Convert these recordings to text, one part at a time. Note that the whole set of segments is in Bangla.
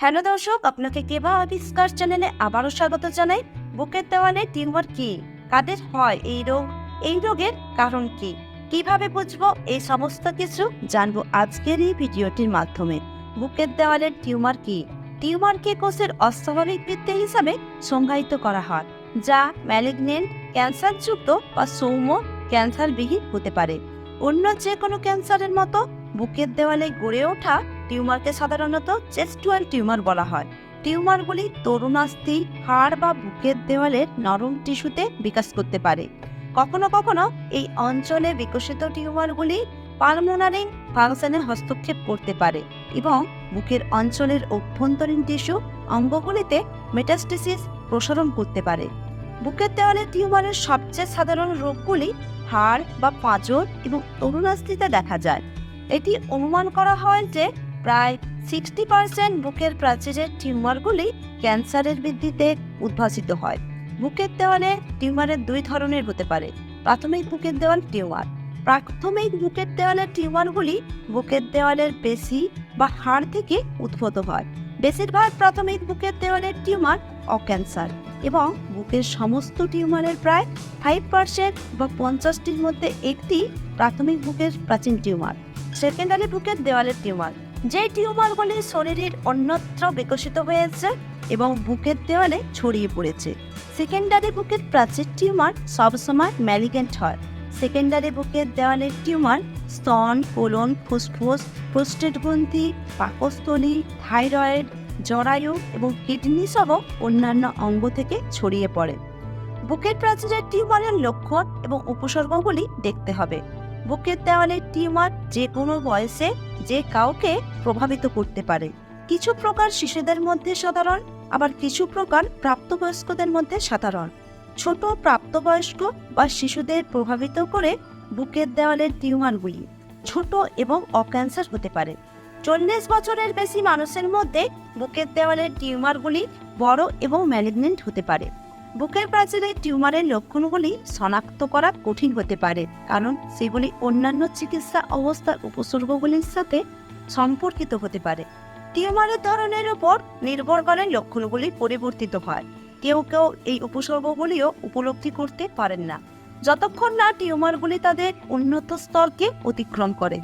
হ্যালো দর্শক, আপনাকে কেবা আবিষ্কার চ্যানেলে আবারও স্বাগত জানাই। বুকের দেওয়ালে টিউমার কি? কাদের হয় এই রোগ? এই রোগের কারণ কি? কীভাবে বুঝব? এই সমস্ত কিছু জানব আজকের এই ভিডিওটির মাধ্যমে। বুকের দেওয়ালের টিউমার কি? টিউমারকে কোষের অস্বাভাবিক বৃদ্ধি হিসাবে সংজ্ঞায়িত করা হয়, যা ম্যালিগনেন্ট, ক্যান্সারযুক্ত বা সৌম্য ক্যান্সারবিহীন হতে পারে। অন্য যে কোনো ক্যান্সারের মতো বুকের দেওয়ালে গড়ে ওঠা টিউমারকে সাধারণত চেস্টুয়াল টিউমার বলা হয়। টিউমারগুলি তরুণাস্থি, হাড় বা বুকের দেওয়ালের নরম টিস্যুতে বিকাশ করতে পারে। কখনো কখনো এই অঞ্চলে বিকশিত টিউমারগুলি পালমোনারি ফাংশনে হস্তক্ষেপ করতে পারে এবং বুকের অঞ্চলের অভ্যন্তরীণ টিস্যু অঙ্গগুলিতে মেটাস্টিসিস প্রসারণ করতে পারে। বুকের দেওয়ালে টিউমারের সবচেয়ে সাধারণ রোগগুলি হাড় বা পাঁজর এবং তরুণাস্থিতে দেখা যায়। এটি অনুমান করা হয় যে প্রায় সিক্সটি পার্সেন্ট বুকের প্রাচীরের টিউমারগুলি ক্যান্সারের বৃদ্ধিতে উদ্ভাসিত হয়। বুকের দেওয়ালে টিউমারের দুই ধরনের হতে পারে, প্রাথমিক বুকের দেওয়াল টিউমার। প্রাথমিক বুকের দেওয়ালের টিউমারগুলি বুকের দেওয়ালের পেশি বা হাড় থেকে উদ্ভূত হয়। বেশিরভাগ প্রাথমিক বুকের দেওয়ালের টিউমার অক্যান্সার এবং বুকের সমস্ত টিউমারের প্রায় ফাইভ পার্সেন্ট বা পঞ্চাশটির মধ্যে একটি প্রাথমিক বুকের প্রাচীন টিউমার। সেকেন্ডারি বুকের দেওয়ালের টিউমার যে টিউমারগুলি শরীরের অন্যত্র বিকশিত হয়েছে এবং বুকের দেওয়ালে ছড়িয়ে পড়েছে। সেকেন্ডারি বুকের প্রাচীর টিউমার সবসময় ম্যালিগেন্ট হয়। সেকেন্ডারি বুকের দেওয়ালের টিউমার স্তন, কোলন, ফুসফুস প্রোস্টেট গ্রন্থি পাকস্থলী, থাইরয়েড, জরায়ু এবং কিডনি সহ অন্যান্য অঙ্গ থেকে ছড়িয়ে পড়ে। বুকের প্রাচীরের টিউমারের লক্ষণ এবং উপসর্গগুলি দেখতে হবে। বুকের দেওয়ালের টিউমার যে কোনো বয়সে যে কাউকে প্রভাবিত করতে পারে। কিছু প্রকার শিশুদের মধ্যে সাধারণ, আবার কিছু প্রকার প্রাপ্তবয়স্কদের মধ্যে সাধারণ। ছোট প্রাপ্তবয়স্ক বা শিশুদের প্রভাবিত করে বুকের দেওয়ালের টিউমারগুলি ছোট এবং অক্যান্সার হতে পারে। চল্লিশ বছরের বেশি মানুষের মধ্যে বুকের দেওয়ালের টিউমারগুলি বড় এবং ম্যালিগনেন্ট হতে পারে। বুকের প্রাচীরের টিউমারের লক্ষণগুলি শনাক্ত করা কঠিন হতে পারে, কারণ সেগুলি অন্যান্য চিকিৎসা অবস্থার উপসর্গগুলির সাথে সম্পর্কিত হতে পারে। টিউমারের ধরনের উপর নির্ভর করে লক্ষণগুলি পরিবর্তিত হয়। কেউ কেউ এই উপসর্গগুলিও উপলব্ধি করতে পারেন না। যতক্ষণ না টিউমারগুলি তাদের উন্নত স্তরকে অতিক্রম করে।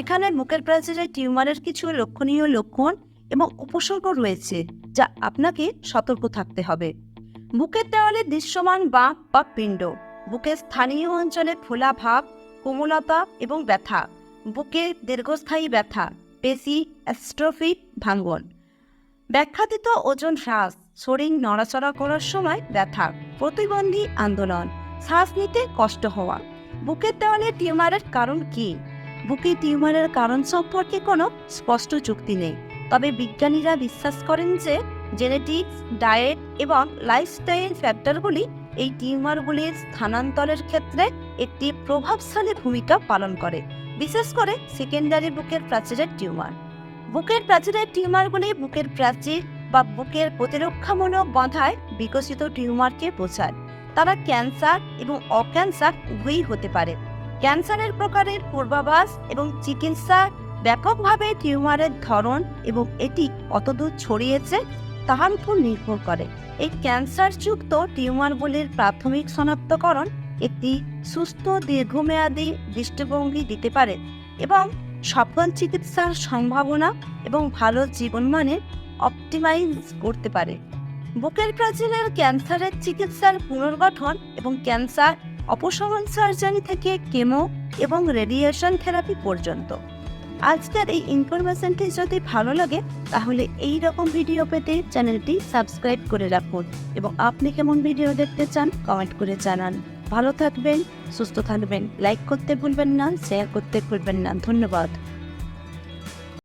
এখানে মুখের প্রাচীরের টিউমারের কিছু লক্ষণীয় লক্ষণ এবং উপসর্গ রয়েছে, যা আপনাকে সতর্ক থাকতে হবে। বুকের দেওয়ালে দৃশ্যমান বাঁক বা পিণ্ড। বুকের স্থানীয় অঞ্চলে ফোলা ভাব, কোমলতা এবং ব্যথা। বুকে দীর্ঘস্থায়ী ব্যথা, পেশি, অ্যাস্ট্রফি, ভাঙ্গন। ব্যাখ্যাতিত ওজন হ্রাস, শরীর নড়াচড়া করার সময় ব্যথা, প্রতিবন্ধী আন্দোলন, শ্বাস নিতে কষ্ট হওয়া। বুকের দেওয়ালে টিউমারের কারণ কি? বুকে টিউমারের কারণ সম্পর্কে কোনো স্পষ্ট চুক্তি নেই। তবে বিজ্ঞানীরা বিশ্বাস করেন যে জেনেটিক্স ডায়েট এবং লাইফস্টাইল ফ্যাক্টরগুলি এই টিউমারগুলির স্থানান্তরের ক্ষেত্রে একটি প্রভাবশালী ভূমিকা পালন করে, বিশেষ করে সেকেন্ডারি বুকের প্রাচীরের টিউমার। বুকের প্রাচীরের টিউমারগুলি বুকের প্রাচীর বা বুকের প্রতিরক্ষামূলক বাধায় বিকশিত টিউমারকে বোঝায়। তারা ক্যান্সার এবং অক্যান্সার উভয়ই হতে পারে। ক্যান্সারের প্রকারের পূর্বাভাস এবং চিকিৎসা ব্যাপকভাবে টিউমারের ধরন এবং এটি কতদূর ছড়িয়েছে তাহার উপর নির্ভর করে। এই ক্যান্সারযুক্ত টিউমারগুলির প্রাথমিক শনাক্তকরণ একটি সুস্থ, দীর্ঘমেয়াদী দৃষ্টিভঙ্গি দিতে পারে এবং সফল চিকিৎসার সম্ভাবনা এবং ভালো জীবনমানের অপটিমাইজ করতে পারে। বুকের প্রাচীরের ক্যান্সারের চিকিৎসার পুনর্গঠন এবং ক্যান্সার অপশমন সার্জারি থেকে কেমো এবং রেডিয়েশন থেরাপি পর্যন্ত। আজকের এই ইনফরমেশনটি যদি ভালো লাগে, তাহলে এই রকম ভিডিও পেতে চ্যানেলটি সাবস্ক্রাইব করে রাখুন এবং আপনি কেমন ভিডিও দেখতে চান কমেন্ট করে জানান। ভালো থাকবেন, সুস্থ থাকবেন লাইক করতে ভুলবেন না শেয়ার করতে ভুলবেন না। ধন্যবাদ।